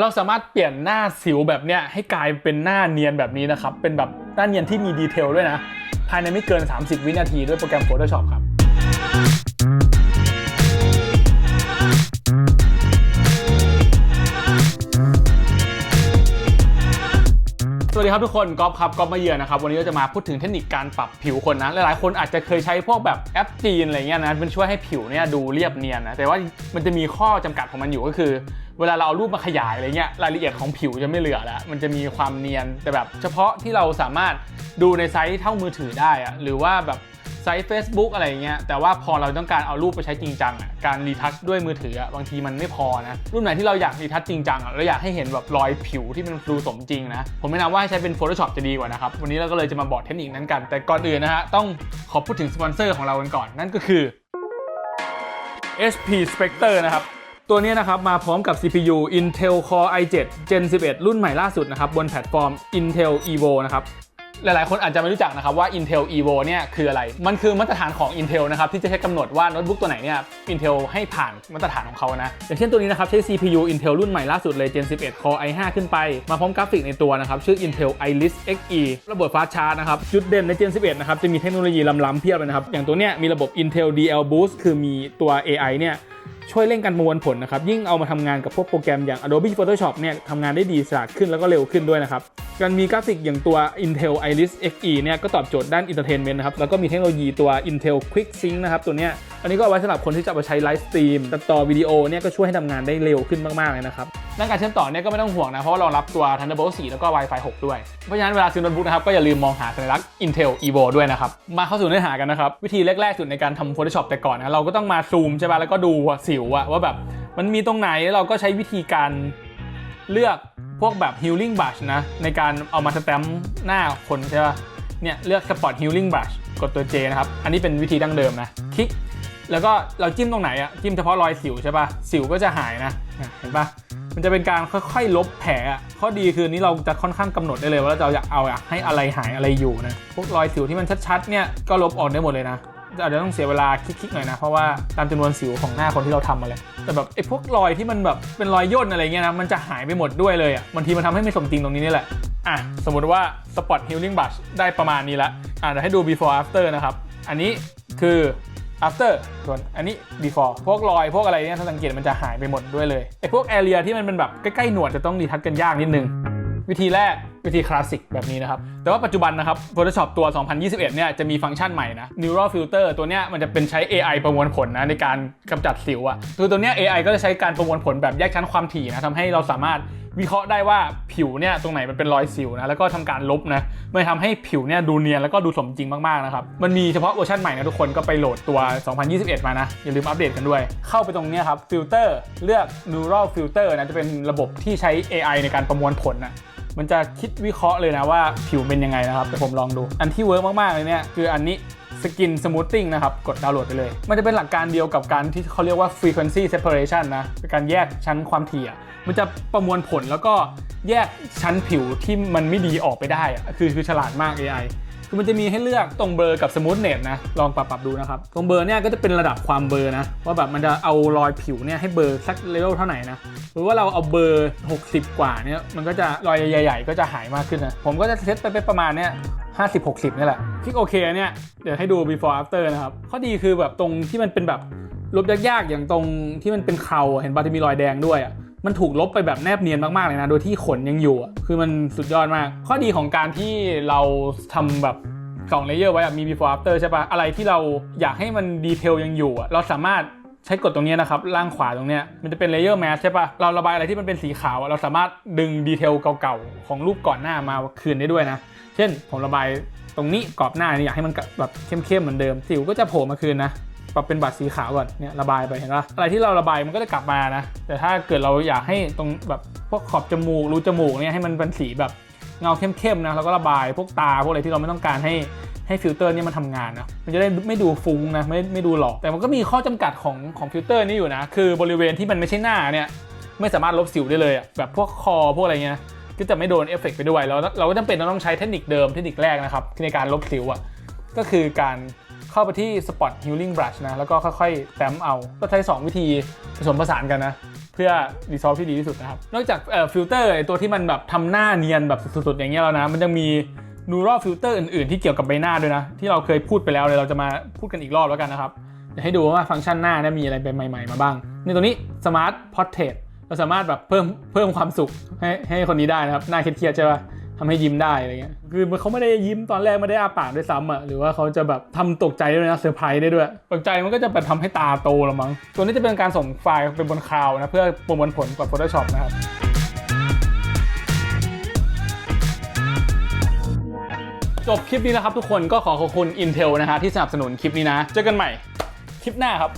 เราสามารถเปลี่ยนหน้าสิวแบบเนี้ยให้กลายเป็นหน้าเนียนแบบนี้นะครับ เป็นแบบหน้าเนียนที่มีดีเทลด้วยนะ ภายในไม่เกิน 30 วินาทีด้วยโปรแกรม Photoshop ครับ ดีครับทุกคนก๊อฟครับก๊อฟมาเยือนนะครับวันนี้เราจะมาพูดถึงเทคนิคการปรับผิวคนนะหลายๆคนอาจจะเคยใช้พวกแบบแอปจีนอะไรเงี้ยนะมันช่วยให้ผิวเนี่ยดูเรียบเนียนนะแต่ว่ามันจะมีข้อจำกัดของมันอยู่ก็คือ เวลาเราเอารูปมาขยายอะไรเงี้ยรายละเอียดของผิวจะไม่เหลือแล้วมันจะมีความเนียนแต่แบบ เฉพาะที่เราสามารถดูในไซส์เท่ามือถือได้อะหรือว่าแบบ ซส์ Facebook อะไรเงี้ยแต่ว่าพอเราต้องการเอารูปไปใช้จริงจังอะการรีทัชด้วยมือถือบางทีมันไม่พอนะรูปไหนที่เราอยากรีทัชจริงจังอะเราอยากให้เห็นแบบรอยผิวที่มันดูสมจริงนะผมแนะนำว่าให้ใช้เป็น Photoshop จะดีกว่านะครับวันนี้เราก็เลยจะมาบอกเทคนิคนั้นกัน แต่ก่อนอื่นนะฮะต้องขอพูดถึงสปอนเซอร์ของเรากันก่อนนั่นก็คือ HP Spectre นะครับตัวนี้นะครับมาพร้อมกับ CPU Intel Core i7 Gen 11 รุ่นใหม่ล่าสุดนะครับบนแพลตฟอร์ม Intel Evo นะครับ หลายๆ คนอาจจะไม่รู้จักนะครับว่า Intel Evo เนี่ยคืออะไร มันคือมาตรฐานของ Intel นะครับที่จะใช้กำหนดว่าโน้ตบุ๊กตัวไหนเนี่ย Intel ให้ผ่านมาตรฐานของเขานะ อย่างเช่นตัวนี้นะครับใช้ CPU Intel รุ่นใหม่ล่าสุดเลย Gen 11 Core i5 ขึ้นไป มาพร้อมกราฟิกในตัวนะครับชื่อ Intel Iris Xe ระบบ Fast Charge นะครับจุดเด่นใน Gen 11 นะครับจะมีเทคโนโลยีล้ำๆเพียบเลยนะครับอย่างตัวเนี้ยมีระบบ Intel DL Boost คือมีตัว AI เนี่ยช่วยเร่งการประมวลผลนะครับยิ่งเอามาทำงานกับพวกโปรแกรมอย่าง Adobe Photoshop เนี่ยทำงานได้ดีฉลาดขึ้นแล้วก็เร็วขึ้นด้วยนะครับ การมีกราฟิกอย่างตัว Intel Iris Xe เนี่ยก็ตอบโจทย์ด้าน Entertainment นะครับ แล้วก็มีเทคโนโลยีตัว Intel Quick Sync นะครับ ตัวเนี้ยอันนี้ก็เอาไว้สำหรับคนที่จะเอาใช้ไลฟ์สตรีมตัดต่อวิดีโอเนี่ยก็ช่วยให้ทำงานได้เร็วขึ้นมาก ๆ เลยนะครับด้านการเชื่อมต่อเนี่ยก็ไม่ต้องห่วงนะ เพราะว่าเรารับตัว Thunderbolt 4 แล้วก็ Wi-Fi 6 ด้วย เพราะฉะนั้นเวลาซื้อโน้ตบุ๊กนะครับก็อย่าลืมมองหาสัญลักษณ์ Intel Evo ด้วยนะครับ มาเข้าสู่เนื้อหากันนะครับ วิธีแรก ๆ สุดในการทำ Photoshop แต่ก่อนนะเราก็ต้องมาซูมใช่ป่ะแล้วก็ดูสิวอะว่าแบบมันมีตรงไหนเราก็ใช้วิธีการ เลือกพวกแบบ healing brush นะ ในการเอามาสแตมป์หน้าคนใช่ป่ะ เนี่ย เลือก spot healing brush กดตัว J นะครับ อันนี้เป็นวิธีดั้งเดิมนะ คลิก แล้วก็เราจิ้มตรงไหนอะจิ้มเฉพาะรอยสิวใช่ป่ะ สิวก็จะหายนะ เห็นป่ะ มันจะเป็นการค่อยๆ ลบแผลอะข้อดีคือนี้เราจะค่อนข้างกำหนดได้เลยว่าเราจะเอาอยากให้อะไรหายอะไรอยู่นะ พวกรอยสิวที่มันชัดๆ เนี่ย ก็ลบออกได้หมดเลยนะ อาจจะต้องเสียเวลาคลิกๆหน่อยนะ เพราะว่าตามจำนวนสิวของหน้าคนที่เราทำมาเลย แต่แบบไอ้พวกรอยที่มันแบบเป็นรอยย่นอะไรเงี้ยนะ มันจะหายไปหมดด้วยเลยอะบางทีมันทำให้ไม่สมจริงตรงนี้นี่แหละ อะ สมมติว่า spot healing brush ได้ประมาณนี้ละอะเดี๋ยวให้ดู before after นะครับ อันนี้คือ after ส่วนอันนี้ before พวกรอย พวกอะไรเนี่ยถ้าสังเกตมันจะหายไปหมดด้วยเลยไอ้พวก area ที่มันเป็นแบบใกล้ๆหนวดจะต้องดีทัชกันยากนิดนึง วิธีแรก วิธีคลาสสิกแบบนี้นะครับ แต่ว่าปัจจุบันนะครับ Photoshop ตัว 2021 เนี่ยจะมีฟังก์ชันใหม่นะ Neural Filter ตัวเนี้ยมันจะเป็นใช้ AI ประมวลผลนะในการกำจัดสิวอะคือตัวเนี้ย AI ก็จะใช้การประมวลผลแบบแยกชั้นความถี่นะทำให้เราสามารถวิเคราะห์ได้ว่าผิวเนี่ยตรงไหนมันเป็นรอยสิวนะแล้วก็ทำการลบนะมันทำให้ผิวเนี่ยดูเนียนแล้วก็ดูสมจริงมากๆนะครับมันมีเฉพาะเวอร์ชันใหม่นะทุกคนก็ไปโหลดตัว 2021 มานะ อย่าลืมอัปเดตกันด้วย เข้าไปตรงเนี้ยครับฟิลเตอร์เลือก Neural Filter นะจะเป็นระบบที่ใช้ AI ในการประมวลผลนะ มันจะคิดวิเคราะห์เลยนะว่าผิวเป็นยังไงนะครับแต่ผมลองดู อันที่เวิร์กมากๆเลยเนี่ยคืออันนี้สกินสมูทติ้งนะครับ กดดาวน์โหลดไปเลย มันจะเป็นหลักการเดียวกับการที่เขาเรียกว่า Frequency Separation นะเป็นการแยกชั้นความถี่อะมันจะประมวลผลแล้วก็แยกชั้นผิวที่มันไม่ดีออกไปได้อะคือคือฉลาดมาก AI คือมันจะมีให้เลือกตรงเบอร์กับสมูทเน s นะลองปรับปรับดูนะครับ ตรงเบอร์เนี่ยก็จะเป็นระดับความเบอร์นะ ว่าแบบมันจะเอารอยผิวเนี่ยให้เบอร์สักเลเวลเท่าไหร่นะหรือว่าเราเอาเบอร์ 60 กว่าเนี่ยมันก็จะรอยใหญ่ๆ ก็จะหายมากขึ้นนะผมก็จะเซตไปเป็นประมาณเนี่ย50 60นี่แหละคลิกโอเคเนี่ยเดี๋ยวให้ดู before after นะครับข้อดีคือแบบตรงที่มันเป็นแบบลบยากๆอย่างตรงที่มันเป็นเคราเห็นป่ะที่มีรอยแดงด้วยอะ มันถูกลบไปแบบแนบเนียนมากๆเลยนะ โดยที่ขนยังอยู่อะคือมันสุดยอดมาก ข้อดีของการที่เราทำแบบสองเลเยอร์ไว้อะมี before after ใช่ปะอะไรที่เราอยากให้มันดีเทลยังอยู่อะเราสามารถใช้กดตรงนี้นะครับ ล่างขวาตรงนี้มันจะเป็นเลเยอร์แมสใช่ปะเราระบายอะไรที่มันเป็นสีขาวอะเราสามารถดึงดีเทลเก่าๆ ของรูปก่อนหน้ามาคืนได้ด้วยนะ เช่นผมระบายตรงนี้กรอบหน้านี่อยากให้มันแบบเข้มๆเหมือนเดิมสิวก็จะโผล่มาคืนนะ ปรับเป็นบัตรสีขาวก่อนเนี่ยระบายไปเห็นปะอะไรที่เราระบายมันก็จะกลับมานะ แต่ถ้าเกิดเราอยากให้ตรงแบบพวกขอบจมูกรูจมูกเนี่ยให้มันเป็นสีแบบเงาเข้มๆนะแล้วก็ระบายพวกตาพวกอะไรที่เราไม่ต้องการให้ให้ฟิลเตอร์เนี่ยมันทำงานนะ มันจะได้ไม่ดูฟุ้งนะไม่ไม่ดูหลอก แต่มันก็มีข้อจำกัดของของฟิลเตอร์นี่อยู่นะ คือบริเวณที่มันไม่ใช่หน้าเนี่ยไม่สามารถลบสิวได้เลยอะแบบพวกคอพวกอะไรเงี้ยก็จะไม่โดนเอฟเฟกต์ไปด้วยเราเราก็จำเป็นต้องใช้เทคนิคเดิมเทคนิคแรกนะครับในการลบสิวอะก็คือการ เข้าไปที่ Spot Healing Brush นะ แล้วก็ค่อยๆแต้มเอา ก็ใช้ 2 วิธีผสมผสานกันนะ เพื่อรีซอสที่ดีที่สุดนะครับ นอกจากเอ่อฟิลเตอร์ตัวที่มันแบบทำหน้าเนียนแบบสุดๆอย่างเงี้ยแล้วนะ มันยังมีนูร a ฟิลเตอร์อื่นๆที่เกี่ยวกับใบหน้าด้วยนะ ที่เราเคยพูดไปแล้วเลยเราจะมาพูดกันอีกรอบแล้วกันนะครับเดี๋ยวให้ดูว่าฟังก์ชันหน้าเนี่ยมีอะไรเป็นใหม่ๆมาบ้าง ในตัวนี้ Smart Portrait เราสามารถแบบเพิ่มเพิ่มความสุขให้ให้คนนี้ได้นะครับหน้าเครียดใช่ปะ ทำให้ยิ้มได้อะไรเงี้ย คือมันเขาไม่ได้ยิ้มตอนแรกไม่ได้อาปากด้วยซ้ำอะ หรือว่าเขาจะแบบทำตกใจด้วยนะเซอร์ไพรส์ได้ด้วย ตกใจมันก็จะแบบทำให้ตาโตละมั้ง ตัวนี้จะเป็นการส่งไฟล์ไปบนคลาวนะ เพื่อประมวลผลกับ Photoshop นะครับจบคลิปนี้นะครับทุกคนก็ขอขอบคุณ Intel นะฮะที่สนับสนุนคลิปนี้นะ เจอกันใหม่คลิปหน้าครับ